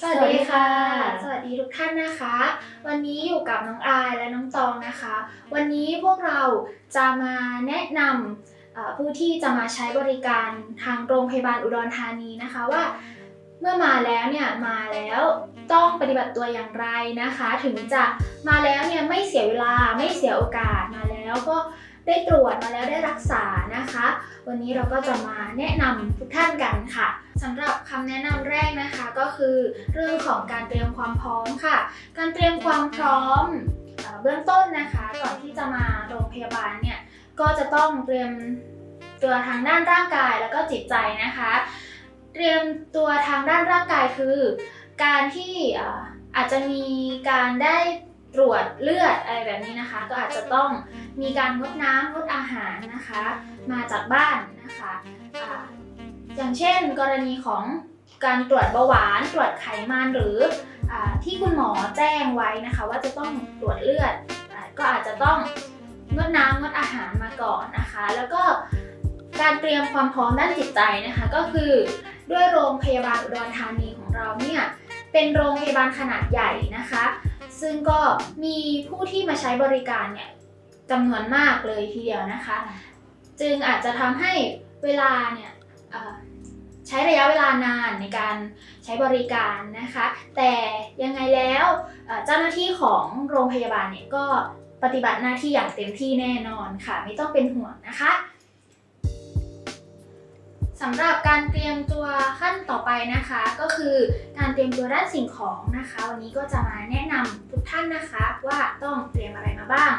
สวัสดีค่ะ สวัสดีทุกท่านนะคะ วันนี้อยู่กับน้องอายและน้องตองนะคะ วันนี้พวกเราจะมาแนะนำผู้ที่จะมาใช้บริการทางโรงพยาบาลอุดรธานีนะคะว่า เมื่อมาแล้วเนี่ยมาแล้วต้องปฏิบัติตัวอย่างไรนะคะ ถึงจะมาแล้วเนี่ยไม่เสียเวลาไม่เสียโอกาสมาแล้วก็ ได้ตรวจมาแล้วได้รักษานะคะ วันนี้เราก็จะมาแนะนำทุกท่านกันค่ะสำหรับคำแนะนำแรกนะคะก็คือ เรื่องของการเตรียมความพร้อมค่ะ การเตรียมความพร้อมเอเบื้องต้นนะคะก่อนที่จะมาโรงพยาบาลเนี่ยก็จะต้องเตรียมตัวทางด้านร่างกายแล้วก็จิตใจนะคะ เตรียมตัวทางด้านร่างกายคือ การที่เอ่ออาจจะมีการได้ ตรวจเลือดอะไรแบบนี้นะคะ ก็อาจจะต้องมีการงดน้ำงดอาหารนะคะ มาจากบ้านนะคะอ่าอย่างเช่น กรณีของการตรวจเบาหวานตรวจไขมันหรืออที่คุณหมอแจ้งไว้นะคะ ว่าจะต้องตรวจเลือดอก็อาจจะต้องงดน้ำงดอาหารมาก่อนนะคะ แล้วก็การเตรียมความพร้อมด้านจิตใจนะคะ ก็คือด้วยโรงพยาบาลอุดรธานีของเราเนี่ยเป็นโรงพยาบาลขนาดใหญ่นะคะ ซึ่งก็มีผู้ที่มาใช้บริการเนี่ยจำนวนมากเลยทีเดียวนะคะ จึงอาจจะทำให้เวลาเนี่ยใช้ระยะเวลานานในการใช้บริการนะคะ แต่ยังไงแล้วเจ้าหน้าที่ของโรงพยาบาลเนี่ยก็ปฏิบัติหน้าที่อย่างเต็มที่แน่นอนค่ะ ไม่ต้องเป็นห่วงนะคะ สำหรับการเตรียมตัวขั้นต่อไปนะคะ ก็คือการเตรียมตัวด้านสิ่งของนะคะ วันนี้ก็จะมาแนะนำทุกท่านนะคะ ว่าต้องเตรียมอะไรมาบ้าง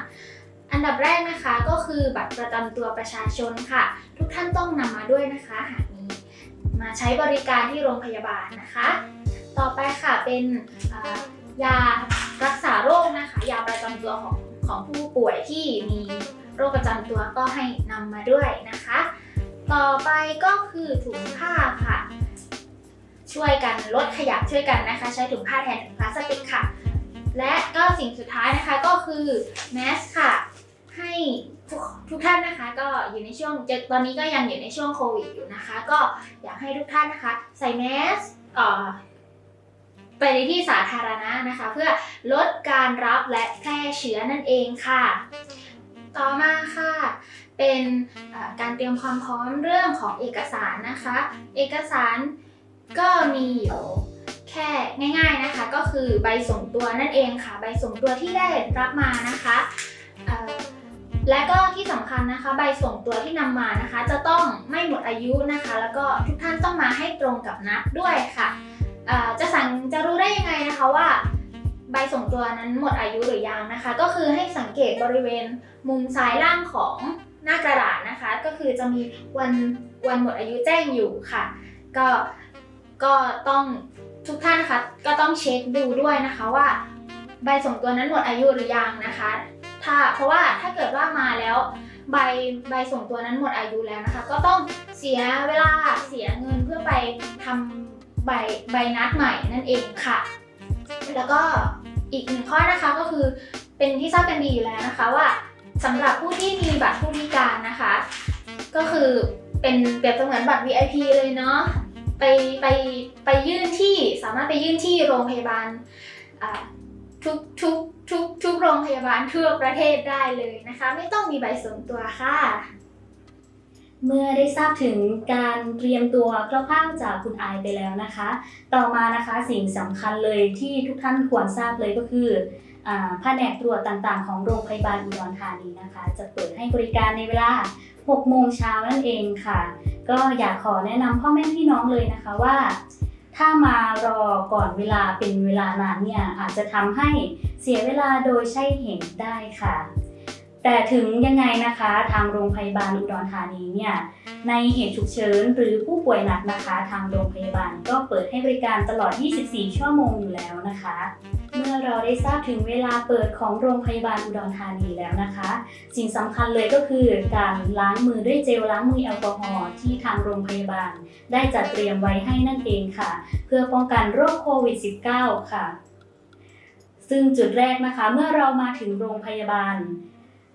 อันดับแรกนะคะก็คือบัตรประจำตัวประชาชนค่ะ ทุกท่านต้องนำมาด้วยนะคะ หากมีมาใช้บริการที่โรงพยาบาลนะคะ ต่อไปค่ะเป็นยารักษาโรคนะคะ ยาประจำตัวของของผู้ป่วยที่มีโรคประจำตัวก็ให้นำมาด้วยนะคะ ต่อไปก็คือถุงผ้าค่ะ ช่วยกันลดขยะช่วยกันนะคะ ใช้ถุงผ้าแทนถุงพลาสติกค่ะ และก็สิ่งสุดท้ายนะคะก็คือแมสค่ะให้ทุกทุกท่านนะคะก็อยู่ในช่วงจะตอนนี้ก็ยังอยู่ในช่วงโควิดอยู่นะคะ ก็อยากให้ทุกท่านนะคะ ใส่แมสเอ่อไปในที่สาธารณะนะคะ เพื่อลดการรับและแพร่เชื้อนั่นเองค่ะ ต่อมาค่ะ เป็นการเตรียมความพร้อมเรื่องของเอกสารนะคะ เอกสารก็มีอยู่แค่ง่าย ๆนะคะ ก็คือใบส่งตัวนั่นเองค่ะ ใบส่งตัวที่ได้รับมานะคะและก็ที่สำคัญนะคะ ใบส่งตัวที่นำมานะคะ จะต้องไม่หมดอายุนะคะ แล้วก็ทุกท่านต้องมาให้ตรงกับนัดด้วยค่ะจะสั่งจะรู้ได้ยังไงนะคะว่า ใบส่งตัวนั้นหมดอายุหรือยังนะคะ ก็คือให้สังเกตบริเวณมุมซ้ายล่างของ หน้ากระดาษนะคะ ก็คือจะมีวันวันหมดอายุแจ้งอยู่ค่ะ ก็ก็ต้องทุกท่านนะคะก็ต้องเช็คดูด้วยนะคะว่า ใบส่งตัวนั้นหมดอายุหรือยังนะคะ ถ้าเพราะว่าถ้าเกิดว่ามาแล้วใบใบส่งตัวนั้นหมดอายุแล้วนะคะ ก็ต้องเสียเวลาเสียเงินเพื่อไปทำใบใบนัดใหม่นั่นเองค่ะ แล้วก็อีกหนึ่งข้อนะคะก็คือเป็นที่ทราบกันดีอยู่แล้วนะคะว่า สำหรับผู้ที่มีบัตรผู้พิการนะคะ ก็คือเป็นเปรียบเสมือนบัตร VIP เลยเนาะไปไปไปยื่นที่สามารถไปยื่นที่โรงพยาบาลทุกทุกทุกทุกโรงพยาบาลทั่วประเทศได้เลยนะคะ ไม่ต้องมีใบส่งตัวค่ะ เมื่อได้ทราบถึงการเตรียมตัวคร่าวๆจากคุณไอไปแล้วนะคะ ต่อมานะคะสิ่งสำคัญเลยที่ทุกท่านควรทราบเลยก็คือแผนกตรวจต่างๆ ของโรงพยาบาลอุดรธานีนะคะ จะเปิดให้บริการในเวลา 6 โมงเช้านั่นเองค่ะ ก็อยากขอแนะนำพ่อแม่พี่น้องเลยนะคะว่า ถ้ามารอก่อนเวลาเป็นเวลานานเนี่ยอาจจะทำให้เสียเวลาโดยใช่เหตุได้ค่ะ แต่ถึงยังไงนะคะทางโรงพยาบาลอุดรธานีเนี่ยในเหตุฉุกเฉินหรือผู้ป่วยหนักนะคะ ทางโรงพยาบาลก็เปิดให้บริการตลอด 24 ชั่วโมงอยู่แล้วนะคะ เมื่อเราได้ทราบถึงเวลาเปิดของโรงพยาบาลอุดรธานีแล้วนะคะ สิ่งสำคัญเลยก็คือการล้างมือด้วยเจลล้างมือแอลกอฮอล์ที่ทางโรงพยาบาล ได้จัดเตรียมไว้ให้นั่นเองค่ะ เพื่อป้องกันโรคโควิด -19 ค่ะ ซึ่งจุดแรกนะคะ เมื่อเรามาถึงโรงพยาบาล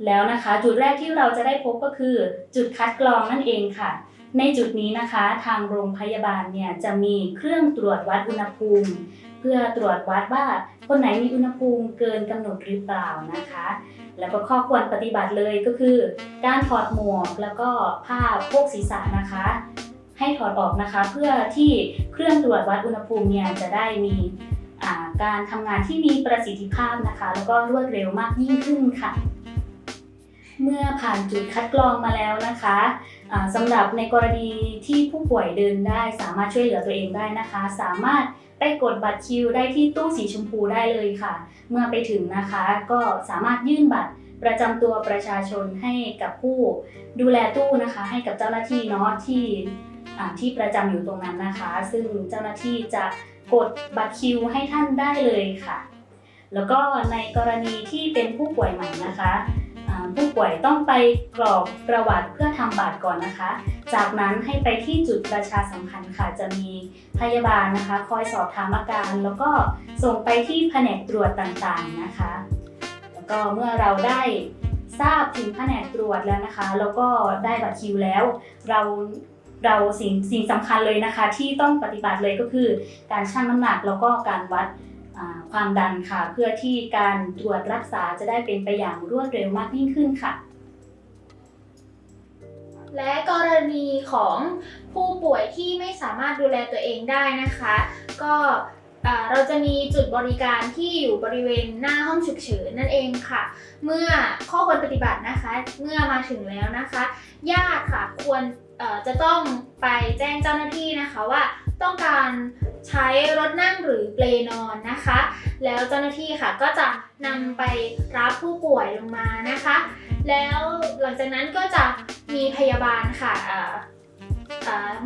แล้วนะคะ จุดแรกที่เราจะได้พบก็คือ จุดคัดกรองนั่นเองค่ะ ในจุดนี้นะคะ ทางโรงพยาบาลเนี่ยจะมีเครื่องตรวจวัดอุณหภูมิ เพื่อตรวจวัดว่าคนไหนมีอุณหภูมิเกินกำหนดหรือเปล่านะคะ แล้วก็ข้อควรปฏิบัติเลยก็คือ การถอดหมวกแล้วก็ผ้าโพกศีรษะนะคะ ให้ถอดออกนะคะ เพื่อที่เครื่องตรวจวัดอุณหภูมิเนี่ยจะได้มีการทำงานที่มีประสิทธิภาพนะคะ แล้วก็รวดเร็วมากยิ่งขึ้นค่ะ เมื่อผ่านจุดคัดกรองมาแล้วนะคะอ่าสำหรับในกรณีที่ผู้ป่วยเดินได้ สามารถช่วยเหลือตัวเองได้นะคะ สามารถไปกดบัตรคิวได้ที่ตู้สีชมพูได้เลยค่ะ เมื่อไปถึงนะคะ ก็สามารถยื่นบัตรประจำตัวประชาชนให้กับผู้ดูแลตู้นะคะ ให้กับเจ้าหน้าที่เนาะที่ที่ประจำอยู่ตรงนั้นนะคะ ซึ่งเจ้าหน้าที่จะกดบัตรคิวให้ท่านได้เลยค่ะ แล้วก็ในกรณีที่เป็นผู้ป่วยใหม่นะคะ ผู้ป่วยต้องไปกรอกประวัติเพื่อทำบัตรก่อนนะคะ จากนั้นให้ไปที่จุดประชาสัมพันธ์ค่ะ จะมีพยาบาลนะคะ คอยสอบถามอาการ แล้วก็ส่งไปที่แผนกตรวจต่างๆนะคะ แล้วก็เมื่อเราได้ทราบถึงแผนกตรวจแล้วนะคะ แล้วก็ได้บัตรคิวแล้ว เราเราสิ่งสิ่งสำคัญเลยนะคะ ที่ต้องปฏิบัติเลยก็คือ การชั่งน้ำหนักแล้วก็การวัด ความดันค่ะ เพื่อที่การตรวจรักษาจะได้เป็นไปอย่างรวดเร็วมากยิ่งขึ้นค่ะ และกรณีของผู้ป่วยที่ไม่สามารถดูแลตัวเองได้นะคะ ก็เราจะมีจุดบริการที่อยู่บริเวณหน้าห้องฉุกเฉินนั่นเองค่ะ เมื่อข้อควรปฏิบัตินะคะ เมื่อมาถึงแล้วนะคะ ญาติค่ะควรจะต้องไปแจ้งเจ้าหน้าที่นะคะว่า ต้องการใช้รถนั่งหรือเปลนอนนะคะ แล้วเจ้าหน้าที่ค่ะก็จะนำไปรับผู้ป่วยลงมานะคะ แล้วหลังจากนั้นก็จะมีพยาบาลค่ะ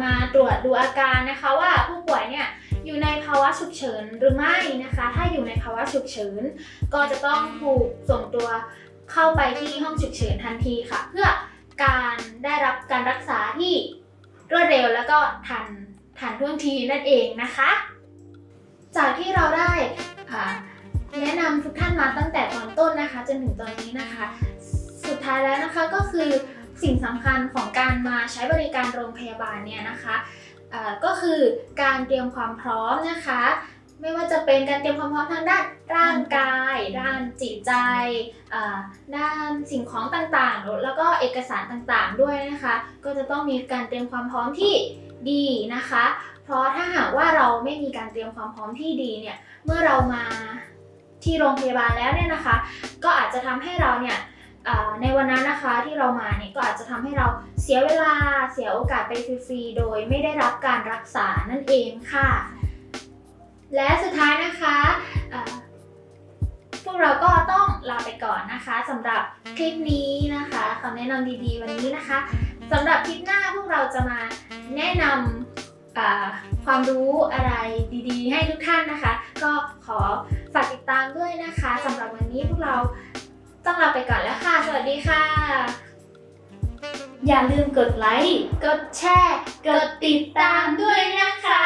มาตรวจดูอาการนะคะว่าผู้ป่วยเนี่ยอยู่ในภาวะฉุกเฉินหรือไม่นะคะ ถ้าอยู่ในภาวะฉุกเฉิน ก็จะต้องถูกส่งตัวเข้าไปที่ห้องฉุกเฉินทันทีค่ะ เพื่อการได้รับการรักษาที่รวดเร็วแล้วก็ทัน ทันท่วงทีนั่นเองนะคะ จากที่เราได้แนะนำทุกท่านมาตั้งแต่ตอนต้นนะคะจนถึงตอนนี้นะคะ สุดท้ายแล้วนะคะก็คือสิ่งสำคัญของการมาใช้บริการโรงพยาบาลเนี่ยนะคะก็คือการเตรียมความพร้อมนะคะ ไม่ว่าจะเป็นการเตรียมความพร้อมทางด้านร่างกาย ด้านจิตใจ ด้านสิ่งของต่างๆ แล้วก็เอกสารต่างๆด้วยนะคะ ก็จะต้องมีการเตรียมความพร้อมที่ ดีนะคะ เพราะถ้าหากว่าเราไม่มีการเตรียมความพร้อมที่ดีเนี่ย เมื่อเรามาที่โรงพยาบาลแล้วเนี่ยนะคะ ก็อาจจะทำให้เราเนี่ยในวันนั้นนะคะที่เรามาเนี่ยก็อาจจะทำให้เราเสียเวลาเสียโอกาสไปฟรีๆโดยไม่ได้รับการรักษานั่นเองค่ะ และสุดท้ายนะคะพวกเราก็ต้องลาไปก่อนนะคะสำหรับคลิปนี้นะคะคำแนะนำดีๆ วันนี้นะคะ สำหรับคลิปหน้าพวกเราจะมาแนะนำเอ่อความรู้อะไรดีๆ ให้ทุกท่านนะคะ ก็ขอฝากติดตามด้วยนะคะสำหรับวันนี้พวกเราต้องลาไปก่อนแล้วค่ะ สวัสดีค่ะ อย่าลืมกดไลค์ กดแชร์ กดติดตามด้วยนะคะ